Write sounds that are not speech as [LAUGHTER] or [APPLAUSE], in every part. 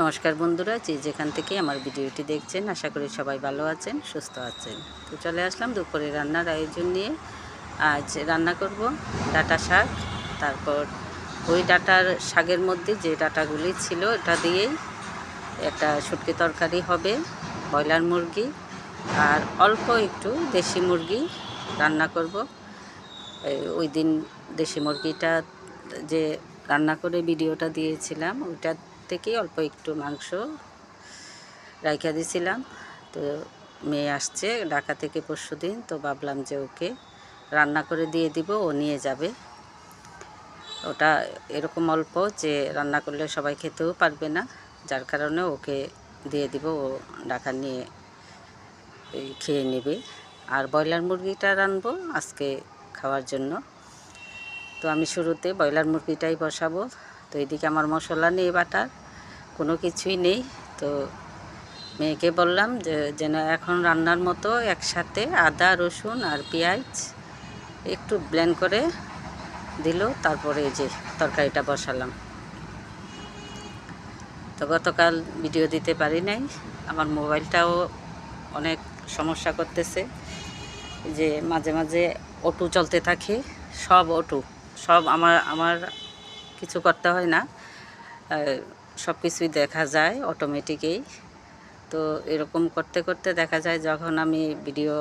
নমস্কার বন্ধুরা, যে যেখান থেকে আমার ভিডিওটি দেখছেন, আশা করি সবাই ভালো আছেন, সুস্থ আছেন। তো চলে আসলাম দুপুরে রান্নার আয়োজন নিয়ে। আজ রান্না করব ডাটা শাক, তারপর ওই ডাটার শাকের মধ্যে যে ডাটাগুলি ছিল এটা দিয়েই একটা শুটকি তরকারি হবে, ব্রয়লার মুরগি, আর অল্প একটু দেশি মুরগি রান্না করব। ওই দিন দেশি মুরগিটা যে রান্না করে ভিডিওটা দিয়েছিলাম, ওইটা থেকেই অল্প একটু মাংস রাইখা দিয়েছিলাম তো মেয়ে আসছে ঢাকা থেকে পরশু দিন, তো ভাবলাম যে ওকে রান্না করে দিয়ে দিব, ও নিয়ে যাবে। ওটা এরকম অল্প যে রান্না করলে সবাই খেতেও পারবে না, যার কারণে ওকে দিয়ে দিব, ও ঢাকা নিয়ে খেয়ে নেবে। আর ব্রয়লার মুরগিটা রানবো আজকে খাওয়ার জন্য। তো আমি শুরুতে ব্রয়লার মুরগিটাই বসাবো। তো এদিকে আমার মশলা নেই বাটার কোনো কিছুই নেই। তো মেয়েকে বললাম যে, যেন এখন রান্নার মতো একসাথে আদা, রসুন আর পেঁয়াজ একটু ব্লেন্ড করে দিল। তারপরে এই যে তরকারিটা বসালাম। তো গতকাল ভিডিও দিতে পারি নাই। আমার মোবাইলটাও অনেক সমস্যা করতেছে যে, মাঝে মাঝে অটো চলতে থাকে। সব অটো। সব আমার আমার কিছু করতে হয় না। সব কিছুই দেখা যায় অটোমেটিকেই তো এরকম করতে করতে দেখা যায় যখন আমি ভিডিও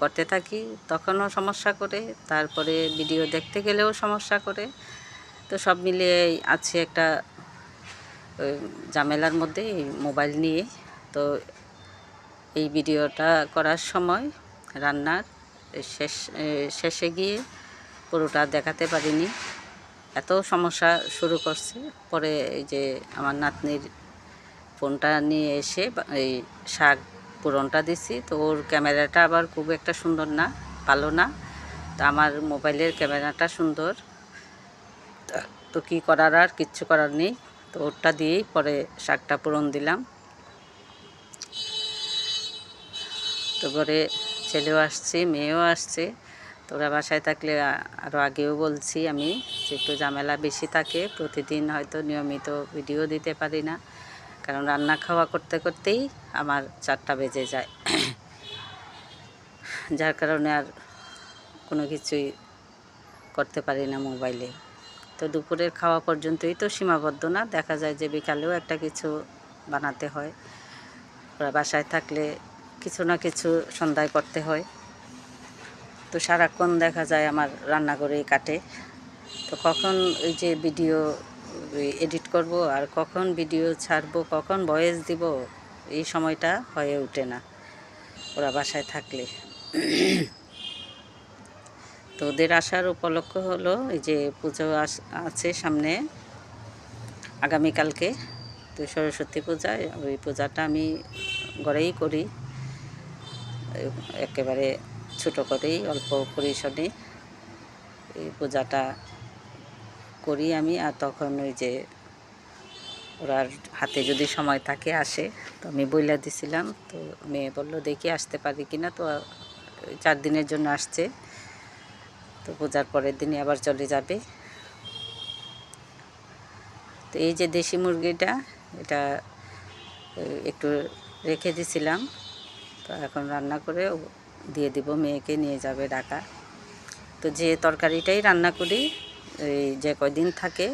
করতে থাকি, তখনও সমস্যা করে, তারপরে ভিডিও দেখতে গেলেও সমস্যা করে। তো সব মিলিয়ে আছে একটা ঝামেলার মধ্যে মোবাইল নিয়ে। তো এই ভিডিওটা করার সময় রান্নার শেষ শেষে গিয়ে পুরোটা দেখাতে পারিনি। এত সমস্যা শুরু করছে। পরে এই যে আমার নাতনির ফোনটা নিয়ে এসে এই শাক পূরণটা দিছি। তো ওর ক্যামেরাটা আবার খুব একটা সুন্দর না, ভালো না। তো আমার মোবাইলের ক্যামেরাটা সুন্দর। তা- কী করার আর কিচ্ছু করার নেই। তো ওরটা দিয়েই পরে শাকটা পূরণ দিলাম। তো ঘরে ছেলেও আসছে, মেয়েও আসছে। তোরা বাসায় থাকলে আরও আগেও বলছি আমি যে একটু ঝামেলা বেশি থাকে, প্রতিদিন হয়তো নিয়মিত ভিডিও দিতে পারি না। কারণ রান্না খাওয়া করতে করতেই আমার চারটা বেজে যায়। [COUGHS] যার কারণে আর কোনো কিছুই করতে পারি না মোবাইলে তো দুপুরের খাওয়া পর্যন্তই তো সীমাবদ্ধ না, দেখা যায় যে বিকালেও একটা কিছু বানাতে হয়। বাসায় থাকলে কিছু না কিছু সন্ধ্যায় করতে হয়। তো সারাক্ষণ দেখা যায় আমার রান্নাঘরেই কাটে। তো কখন ওই যে ভিডিও এডিট করব আর কখন ভিডিও ছাড়বো, কখন ভয়েস দিব, এই সময়টা হয়ে ওঠে না। ওরা বাসায় থাকলে। তো ওদের আসার উপলক্ষ হলো এই যে পুজো আছে সামনে, আগামীকালকে। তো সরস্বতী পূজা, ওই পূজাটা আমি ঘরেই করি। একেবারে ছোট করেই, অল্প পরিসরে এই পূজাটা করি আমি। আর তখন ওই যে ওরার হাতে যদি সময় থাকে, আসে। তো আমি বইলা দিছিলাম। তো মেয়ে বলল, দেখি আসতে পারি কিনা তো চার দিনের জন্য আসছে। তো পূজার পরের দিনই আবার চলে যাবে। তো এই যে দেশি মুরগিটা, এটা একটু রেখে দিছিলাম। তো এখন রান্না করে দিয়ে দিব, মেয়েকে নিয়ে যাবে ঢাকা। তো যে তরকারিটাই রান্না করি, এই যে কয়দিন থাকে,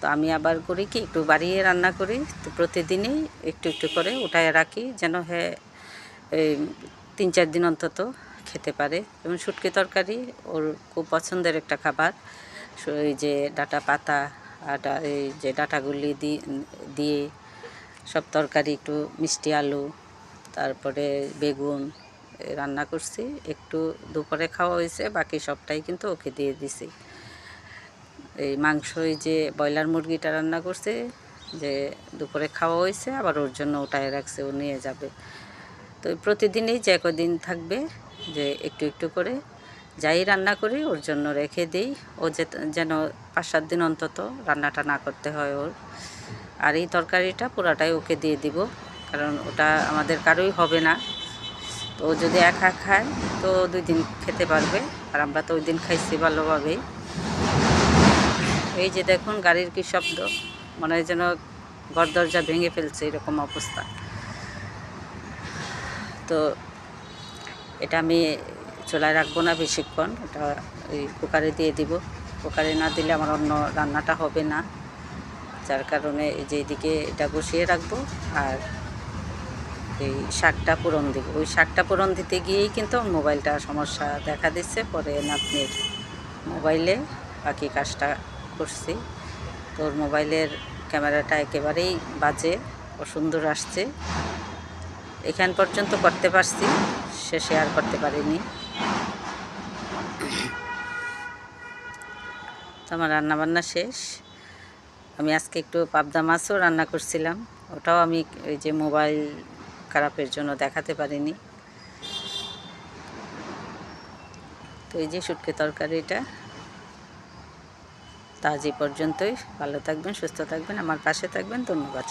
তো আমি আবার করি কি, একটু বাড়িয়ে রান্না করি, তো প্রতিদিনই একটু একটু করে উঠায় রাখি, যেন এই তিন চার দিন অন্তত খেতে পারে। যেমন শুটকি তরকারি, ওর খুব পছন্দের একটা খাবার। ওই যে ডাটা পাতা আর এই যে ডাটাগুলি দিয়ে সব তরকারি, একটু মিষ্টি আলু, তারপরে বেগুন রান্না করছি। একটু দুপুরে খাওয়া হয়েছে, বাকি সবটাই কিন্তু ওকে দিয়ে দিছি। এই মাংস এই যে ব্রয়লার মুরগিটা রান্না করছে, যে দুপুরে খাওয়া হয়েছে, আবার ওর জন্য ওটাই রাখছে, ও নিয়ে যাবে। তো প্রতিদিনই যে কদিন থাকবে, যে একটু একটু করে যাই রান্না করি, ওর জন্য রেখে দিই। ও যে যেন পাঁচ সাত দিন অন্তত রান্নাটা না করতে হয় ওর। আর এই তরকারিটা পুরাটাই ওকে দিয়ে দিব, কারণ ওটা আমাদের কারোই হবে না। তো যদি একা খায়, তো দুই দিন খেতে পারবে। আর আমরা তো ওই দিন খাইছি ভালোভাবেই। এই যে দেখুন, গাড়ির কি শব্দ। মনে হয় যেন ঘর দরজা ভেঙে ফেলছে, এরকম অবস্থা। তো এটা আমি চুলায় রাখব না বেশিক্ষণ। এটা ওই কুকারে দিয়ে দিব। কুকারে না দিলে আমার অন্য রান্নাটা হবে না। যার কারণে এই যে এদিকে এটা বসিয়ে রাখব। আর এই শাকটা পূরণ দিব। ওই শাকটা পূরণ দিতে গিয়েই কিন্তু মোবাইলটা সমস্যা দেখা দিচ্ছে। পরে নাতনির মোবাইলে বাকি কাজটা করছি। তোর মোবাইলের ক্যামেরাটা একেবারেই বাজে, অসুন্দর আসছে। এখান পর্যন্ত করতে পারছি, শেষে আর করতে পারিনি। তো আমার রান্নাবান্না শেষ। আমি আজকে একটু পাবদা মাছও রান্না করছিলাম। ওটাও আমি ওই যে মোবাইল খারাপের জন্য দেখাতে পারিনি। তো এই যে শুটকি তরকারিটা তা আজ পর্যন্তই। ভালো থাকবেন, সুস্থ থাকবেন, আমার পাশে থাকবেন, ধন্যবাদ।